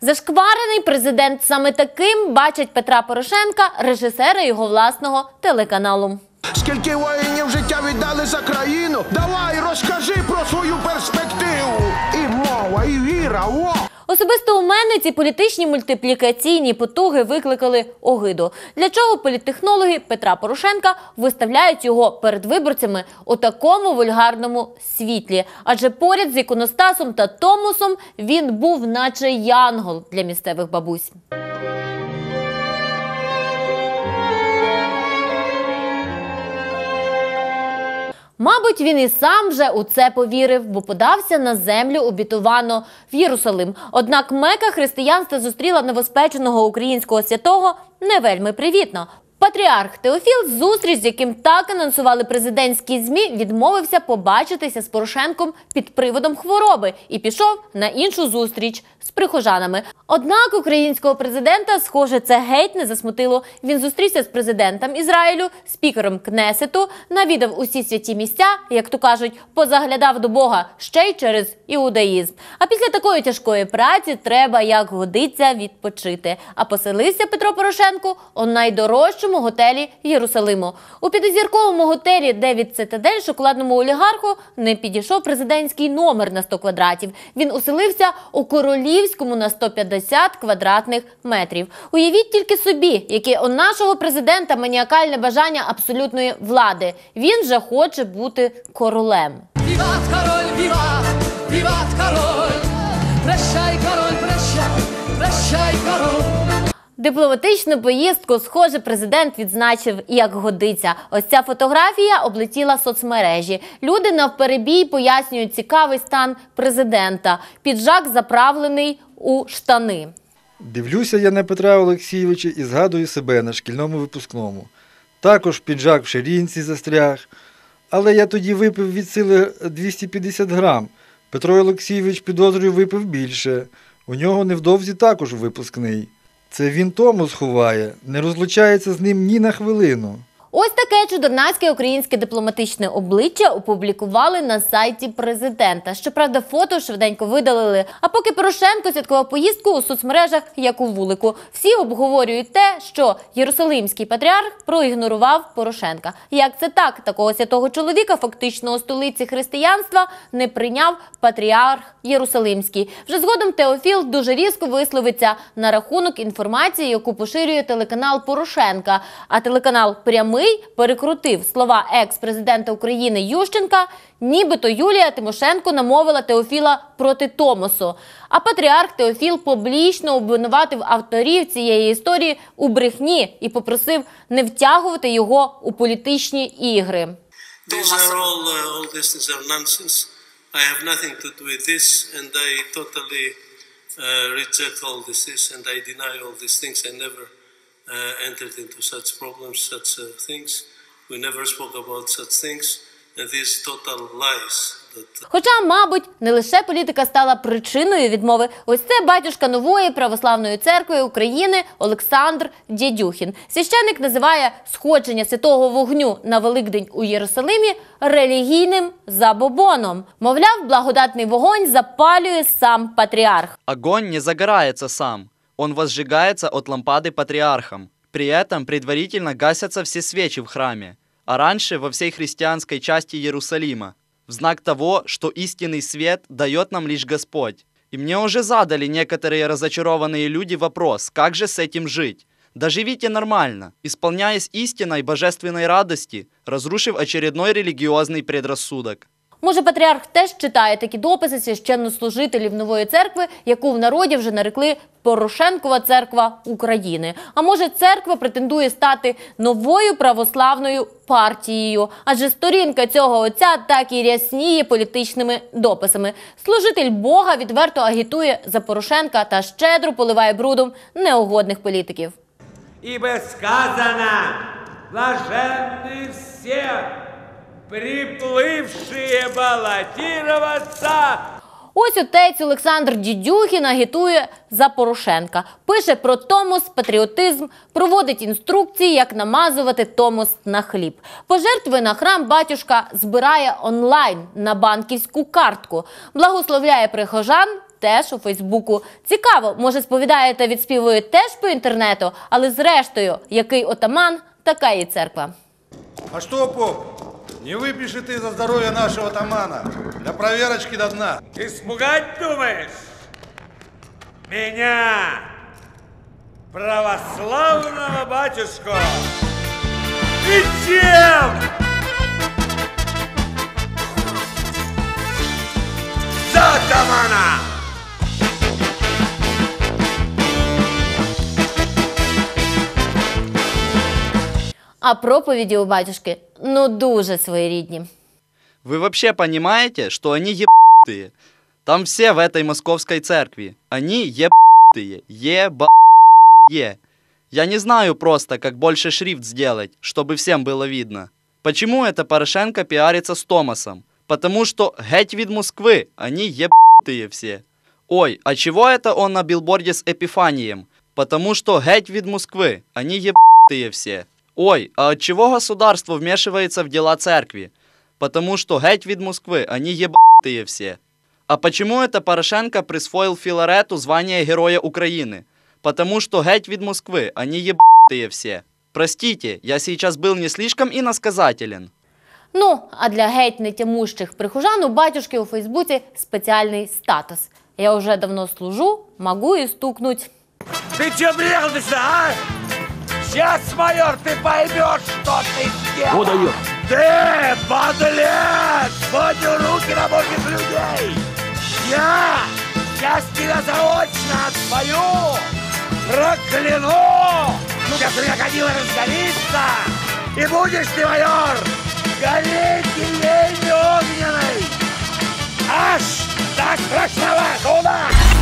Зашкварений президент саме таким бачить Петра Порошенка, режисера його власного телеканалу. Скільки воїнів життя віддали за країну? Давай розкажи про свою перспективу. І мова, і віра. Во! Особисто у мене ці політичні мультиплікаційні потуги викликали огиду. Для чого політтехнологи Петра Порошенка виставляють його перед виборцями у такому вульгарному світлі? Адже поряд з іконостасом та Томусом він був наче янгол для місцевих бабусь. Мабуть, він і сам вже у це повірив, бо подався на землю обітовано в Єрусалим. Однак мека християнства зустріла новоспеченого українського святого не вельми привітно. Патріарх Теофіл, зустріч, з яким так анонсували президентські змі, відмовився побачитися з Порошенком під приводом хвороби і пішов на іншу зустріч з прихожанами. Однак українського президента, схоже, це геть не засмутило. Він зустрівся з президентом Ізраїлю, спікером Кнесету, навідав усі святі місця, як то кажуть, позаглядав до Бога ще й через іудаїзм. А після такої тяжкої праці треба, як годиться, відпочити. А поселився Петро Порошенко у найдорожчому готелі Єрусалиму. У п'ятизірковому готелі Девід Цитадель шоколадному олігарху не підійшов президентський номер на 100 квадратів. Він уселився у королівському на 150 квадратних метрів. Уявіть тільки собі, яке у нашого президента маніакальне бажання абсолютної влади. Він же хоче бути королем. Віват король, віват, віват король. Прощай, король, прощай, прощай, король. Дипломатичну поїздку, схоже, президент відзначив як годиться. Ось ця фотографія облетіла соцмережі. Люди навперебій пояснюють цікавий стан президента. Піджак заправлений у штани. Дивлюся я на Петра Олексійовича і згадую себе на шкільному випускному. Також піджак в ширинці застряг. Але я тоді випив від сили 250 грам. Петро Олексійович підозрюю випив більше. У нього невдовзі також випускний. Це він тому сховає, не розлучається з ним ні на хвилину. Ось чудернацьке українське дипломатичне обличчя опублікували на сайті президента. Щоправда, фото швиденько видалили. А поки Порошенко святкував поїздку у соцмережах, як у вулику, всі обговорюють те, що Єрусалимський патріарх проігнорував Порошенка. Як це так? Такого святого чоловіка, фактично у столиці християнства, не прийняв патріарх Єрусалимський. Вже згодом Теофіл дуже різко висловиться на рахунок інформації, яку поширює телеканал Порошенка. А телеканал Прямий перекрутив слова екс-президента України Ющенка, нібито Юлія Тимошенко намовила Теофіла проти Томосу. А патріарх Теофіл публічно обвинуватив авторів цієї історії у брехні і попросив не втягувати його у політичні ігри. These are all, uh, all things are nonsense. I have nothing to do with this, and I totally uh, reject all this, this, and I deny all these things. I never uh, entered into such problems, such uh, things. We never spoke about such things, and these total lies. Хоча, мабуть, не лише політика стала причиною відмови. Ось це батюшка нової православної церкви України Олександр Дєдюхін. Священник називає сходження святого вогню на Великдень у Єрусалимі релігійним забобоном. Мовляв, благодатний вогонь запалює сам патріарх. Огонь не загорается сам, он возжигается от лампады патриархом. При этом предварительно гасятся все свечи в храме, а раньше во всей христианской части Иерусалима, в знак того, что истинный свет дает нам лишь Господь. И мне уже задали некоторые разочарованные люди вопрос, как же с этим жить? Да живите нормально, исполняясь истиной божественной радости, разрушив очередной религиозный предрассудок. Може, патріарх теж читає такі дописи священнослужителів нової церкви, яку в народі вже нарекли Порошенкова церква України. А може, церква претендує стати новою православною партією, адже сторінка цього отця так і рясніє політичними дописами. Служитель Бога відверто агітує за Порошенка та щедро поливає брудом неугодних політиків. Ибо сказано, блаженны все, приплывшие баллотироваться Ось отець Олександр Дідюхін агітує за Порошенка. Пише про томос, патріотизм, проводить інструкції, як намазувати томос на хліб. Пожертви на храм батюшка збирає онлайн на банківську картку, благословляє прихожан теж у Фейсбуку. Цікаво, може, сповідає та відспівує теж по інтернету, але зрештою, який отаман, така і церква. А что, поп, не выпьешь и ты за здоровье нашего тамана? Для проверочки до дна. Испугать думаешь? Меня, православного батюшку. И чем? За атамана! А проповіді у батюшки ну дуже своєрідні. Вы вообще понимаете, что они ебатые? Там все в этой московской церкви. Они ебатые. Ебатые. Я не знаю просто, как больше шрифт сделать, чтобы всем было видно. Почему это Порошенко пиарится с Томасом? Потому что геть від Москвы, они ебатые все. Ой, а чего это он на билборде с Эпифанием? Потому что геть від Москвы, они ебатые все. Ой, а от чего государство вмешивается в дела церкви? Потому что геть від Москвы, они ебатые все. А почему это Порошенко присвоил Филарету звание Героя Украины? Потому что геть від Москвы, они ебатые все. Простите, я сейчас был не слишком иносказателен. Ну, а для геть нетямущих прихожан у батюшки у Фейсбуці спеціальний статус. Я вже давно служу, могу і стукнуть. Ты че брехался, а? Сейчас, майор, ты поймешь, что ты сделал. дает. Ты, подлец, поднял руки на многих людей. Я, я с тебя заочно отпою, прокляну. Сейчас крокодил разгорится, и будешь ты, майор, гореть ей огненной. Аж до страшного суда!